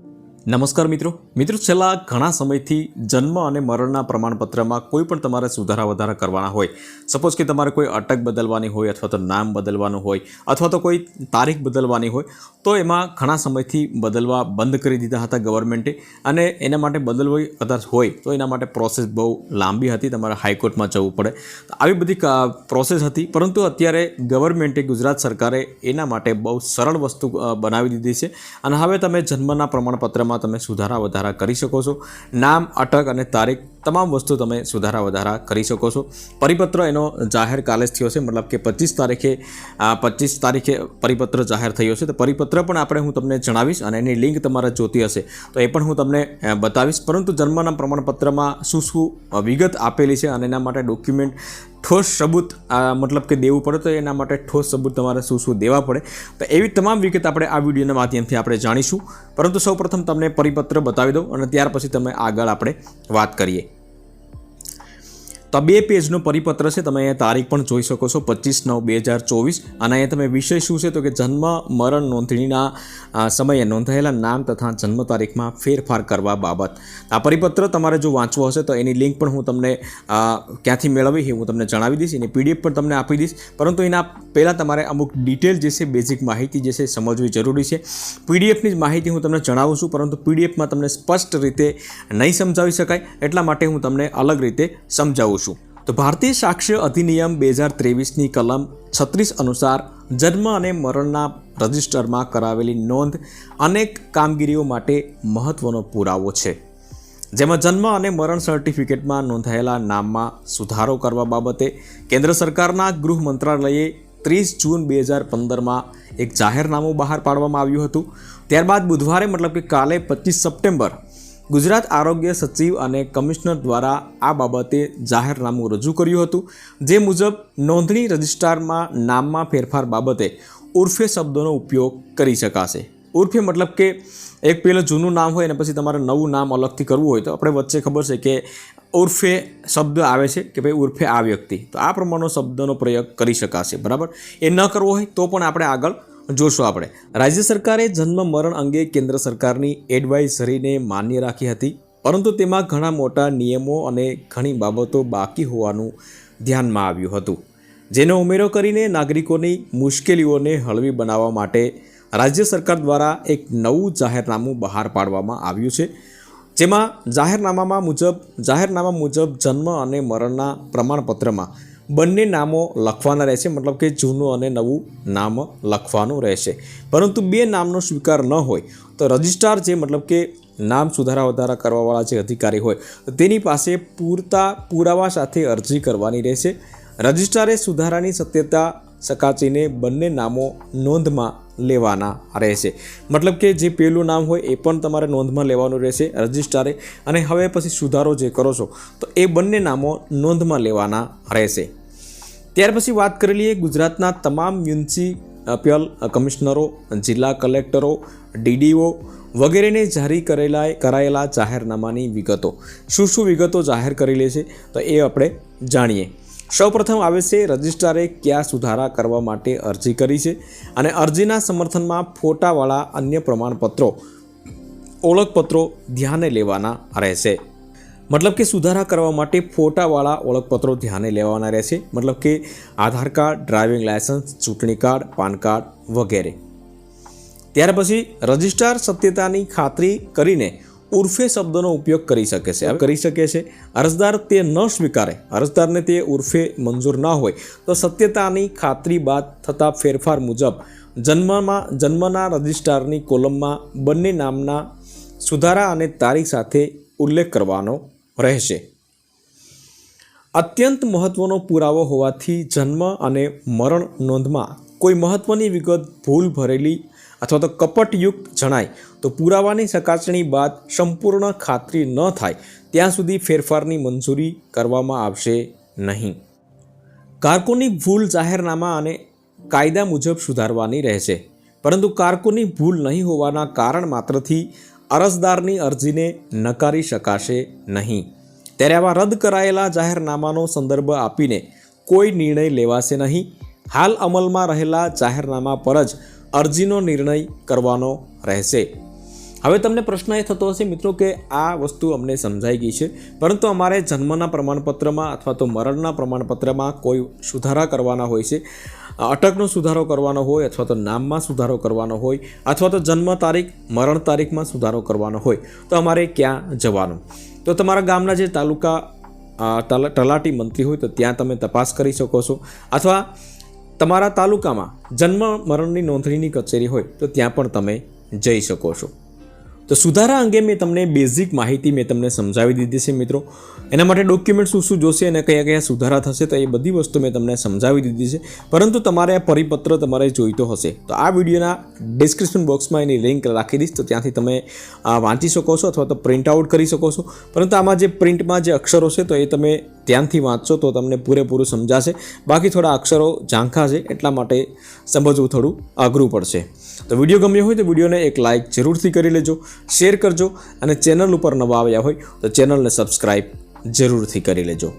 Thank you. નમસ્કાર મિત્રો. મિત્રો, છેલ્લા ઘણા સમયથી જન્મ અને મરણના પ્રમાણપત્રમાં કોઈ પણ તમારે સુધારા વધારા કરવાના હોય સપોઝ કે તમારે કોઈ અટક બદલવાની હોય અથવા તો નામ બદલવાનું હોય અથવા તો કોઈ તારીખ બદલવાની હોય, તો એમાં ઘણા સમયથી બદલવા બંધ કરી દીધા હતા ગવર્મેન્ટે અને એના માટે બદલવી કદાચ હોય, તો એના માટે પ્રોસેસ બહુ લાંબી હતી. તમારે હાઈકોર્ટમાં જવું પડે. આવી બધી પ્રોસેસ હતી, પરંતુ અત્યારે ગવર્મેન્ટે ગુજરાત સરકારે એના માટે બહુ સરળ વસ્તુ બનાવી દીધી છે. અને હવે તમે જન્મના પ્રમાણપત્રમાં તમે સુધારા વધારા કરી શકો છો. નામ અટક અને તારીખ તમામ વસ્તુ તમે સુધારા વધારા કરી શકો છો. પરિપત્ર એનો જાહેર કાલે જ થયો છે. મતલબ કે પચીસ તારીખે પચીસ તારીખે પરિપત્ર જાહેર થયો છે. તો પરિપત્ર પણ આપણે હું તમને જણાવીશ અને એની લિંક તમારે જોતી હશે. તો એ પણ હું તમને બતાવીશ. પરંતુ જન્મના પ્રમાણપત્રમાં શું શું વિગત આપેલી છે અને એના માટે ડોક્યુમેન્ટ ઠોસ સબૂત મતલબ કે દેવું પડે તો એના માટે ઠોસ સબૂત તમારે શું શું દેવા પડે. તો એવી તમામ વિગત આપણે આ વિડીયોના માધ્યમથી આપણે જાણીશું. પરંતુ સૌપ્રથમ તમને પરિપત્ર બતાવી દઉં અને ત્યાર પછી તમે આગળ આપણે વાત કરીએ. તો બે પેજનો પરિપત્ર છે, તમે અહીંયા તારીખ પણ જોઈ શકો છો, પચીસ નવ બે હજાર ચોવીસ. અને અહીંયા તમે વિષય શું છે, તો કે જન્મ, મરણ નોંધણીના સમયે નોંધાયેલા નામ તથા જન્મ તારીખમાં ફેરફાર કરવા બાબત. આ પરિપત્ર તમારે જો વાંચવો હશે, તો એની લિંક પણ હું તમને ક્યાંથી મેળવી એ હું તમને જણાવી દઈશ, એની પીડીએફ પણ તમને આપી દઈશ. પરંતુ એના પહેલાં તમારે અમુક ડિટેલ જે છે, બેઝિક માહિતી જે છે, સમજવી જરૂરી છે. પીડીએફની જ માહિતી હું તમને જણાવું છું, પરંતુ પીડીએફમાં તમને સ્પષ્ટ રીતે નહીં સમજાવી શકાય, એટલા માટે હું તમને અલગ રીતે સમજાવું છું. તો ભારતીય સાક્ષ્ય અધિનિયમ બે હજાર ત્રેવીસની કલમ છત્રીસ અનુસાર જન્મ અને મરણના રજિસ્ટરમાં કરાવેલી નોંધ અનેક કામગીરીઓ માટે મહત્વનો પુરાવો છે. જેમાં જન્મ અને મરણ સર્ટિફિકેટમાં નોંધાયેલા નામમાં સુધારો કરવા બાબતે કેન્દ્ર સરકારના ગૃહ મંત્રાલયે ત્રીસ જૂન બે હજાર પંદરમાં એક જાહેરનામું બહાર પાડવામાં આવ્યું હતું. ત્યારબાદ બુધવારે, મતલબ કે કાલે પચીસ સપ્ટેમ્બર ગુજરાત આરોગ્ય સચિવ અને કમિશનર દ્વારા આ બાબતે જાહેરનામું રજૂ કર્યું હતું, જે મુજબ નોંધણી રજિસ્ટ્રારમાં નામમાં ફેરફાર બાબતે ઉર્ફે શબ્દોનો ઉપયોગ કરી શકાશે. ઉર્ફે મતલબ કે એક પેલું જૂનું નામ હોય અને પછી તમારે નવું નામ અલગથી કરવું હોય તો આપણે વચ્ચે ખબર છે કે ઉર્ફે શબ્દ આવે છે કે ભાઈ ઉર્ફે આ વ્યક્તિ. તો આ પ્રમાણનો શબ્દનો પ્રયોગ કરી શકાશે, બરાબર? એ ન કરવો હોય તો પણ આપણે આગળ જોશું આપણે. રાજ્ય સરકારે જન્મ મરણ અંગે કેન્દ્ર સરકારની એડવાઇઝરીને માન્ય રાખી હતી, પરંતુ તેમાં ઘણા મોટા નિયમો અને ઘણી બાબતો બાકી હોવાનું ધ્યાનમાં આવ્યું હતું. જેનો ઉમેરો કરીને નાગરિકોની મુશ્કેલીઓને હળવી બનાવવા માટે રાજ્ય સરકાર દ્વારા એક નવું જાહેરનામું બહાર પાડવામાં આવ્યું છે. જેમાં જાહેરનામામાં મુજબ, જાહેરનામા મુજબ જન્મ અને મરણના પ્રમાણપત્રમાં બંને નામો લખવાના રહેશે, મતલબ કે જૂનું અને નવું નામ લખવાનું રહેશે. પરંતુ બે નામનો સ્વીકાર ન હોય, તો રજિસ્ટ્રાર જે મતલબ કે નામ સુધારા વધારા કરવાવાળા જે અધિકારી હોય તેની પાસે પૂરતા પુરાવા સાથે અરજી કરવાની રહેશે. રજિસ્ટ્રારે સુધારાની સત્યતા સકાચીને બંને નામો નોંધમાં લેવાના રહેશે. મતલબ કે જે પેલું નામ હોય એ પણ તમારે નોંધમાં લેવાનું રહેશે રજિસ્ટ્રારે. અને હવે પછી સુધારો જે કરો છો, તો એ બંને નામો નોંધમાં લેવાના રહેશે. ત્યાર પછી વાત કરી લઈએ ગુજરાતના તમામ મ્યુનિસિપલ કમિશનરો, જિલ્લા કલેક્ટરો, ડીડીઓ વગેરેને જારી કરેલા કરાયેલા જાહેરનામાની વિગતો. શું શું વિગતો જાહેર કરેલી છે તો એ આપણે જાણીએ. સૌપ્રથમ આવે છે રજિસ્ટ્રારે કયા સુધારા કરવા માટે અરજી કરી છે અને અરજીના સમર્થનમાં ફોટાવાળા અન્ય પ્રમાણપત્રો, ઓળખપત્રો ધ્યાને લેવાના રહેશે. મતલબ કે સુધારા કરવા માટે ફોટાવાળા ઓળખપત્રો ધ્યાને લેવાના રહેશે. મતલબ કે આધાર કાર્ડ, ડ્રાઇવિંગ લાયસન્સ ચૂંટણી કાર્ડ, પાન કાર્ડ વગેરે. ત્યાર પછી રજિસ્ટ્રાર સત્યતાની ખાતરી કરીને ઉર્ફે શબ્દનો ઉપયોગ કરી શકે છે. કરી શકે છે. અરજદાર તે ન સ્વીકારે. અરજદારને તે ઉર્ફે મંજૂર ના હોય. તો સત્યતાની ખાતરી બાદ થતા ફેરફાર મુજબ જન્મમાં, જન્મના રજિસ્ટ્રારની કોલમમાં બંને નામના સુધારા અને તારીખ સાથે ઉલ્લેખ કરવાનો રહેશે. અત્યંત મહત્વનો પુરાવો હોવાથી જન્મ અને મરણ નોંધમાં કોઈ મહત્વની વિગત ભૂલ ભરેલી અથવા તો કપટયુક્ત જણાય તો પુરાવાની ચકાસણી બાદ સંપૂર્ણ ખાતરી ન થાય ત્યાં સુધી ફેરફારની મંજૂરી કરવામાં આવશે નહીં. કારકોની ભૂલ જાહેરનામા અને કાયદા મુજબ સુધારવાની રહેશે. પરંતુ કારકોની ભૂલ નહીં હોવાના કારણ માત્રથી અરજદારની અરજીને નકારી શકાશે નહીં. ત્યારે આવા રદ કરાયેલા જાહેરનામાનો સંદર્ભ આપીને કોઈ નિર્ણય લેવાશે નહીં. હાલ અમલમાં રહેલા જાહેરનામા પર જ અરજીનો નિર્ણય કરવાનો રહેશે. હવે તમને પ્રશ્ન એ થતો હશે, મિત્રો, કે આ વસ્તુ અમને સમજાઈ ગઈ છે. પરંતુ અમારે જન્મના પ્રમાણપત્રમાં અથવા તો મરણના પ્રમાણપત્રમાં કોઈ સુધારા કરવાના હોય છે. અટકનો સુધારો કરવાનો હોય અથવા તો નામમાં સુધારો કરવાનો હોય અથવા તો જન્મ તારીખ, મરણ તારીખમાં સુધારો કરવાનો હોય, તો અમારે ક્યાં જવાનું? તો તમારા ગામના જે તાલુકા તલા- તલાટી મંત્રી હોય તો ત્યાં તમે તપાસ કરી શકો છો. અથવા તમારા તાલુકામાં જન્મ, મરણની નોંધણીની કચેરી હોય તો ત્યાં પણ તમે જઈ શકો છો. તો સુધારા અંગે મેં તમને બેઝિક માહિતી મેં તમને સમજાવી દીધી છે મિત્રો. એના માટે ડોક્યુમેન્ટ શું શું જોશે અને કયા કયા સુધારા થશે તો એ બધી વસ્તુ મેં તમને સમજાવી દીધી છે. પરંતુ તમારે આ પરિપત્ર તમારે જોઈતો હશે. તો આ વિડીયોના ડિસ્ક્રિપ્શન બોક્સમાં એની લિંક રાખી દઈશ. તો ત્યાંથી તમે વાંચી શકો છો અથવા તો પ્રિન્ટ આઉટ કરી શકો છો. પરંતુ આમાં જે પ્રિન્ટમાં જે અક્ષરો છે તો એ તમે ધ્યાનથી વાંચશો તો તમને પૂરેપૂરું સમજાશે. બાકી થોડા અક્ષરો ઝાંખા છે, એટલા માટે સમજવું થોડું અઘરું પડશે. તો વીડિયો ગમ્યો હોય તો વિડીયોને એક લાઇક જરૂરથી કરી લેજો, શેર કરજો અને ચેનલ ઉપર નવા આવ્યા હોય તો ચેનલને સબસ્ક્રાઈબ જરૂરથી કરી લેજો.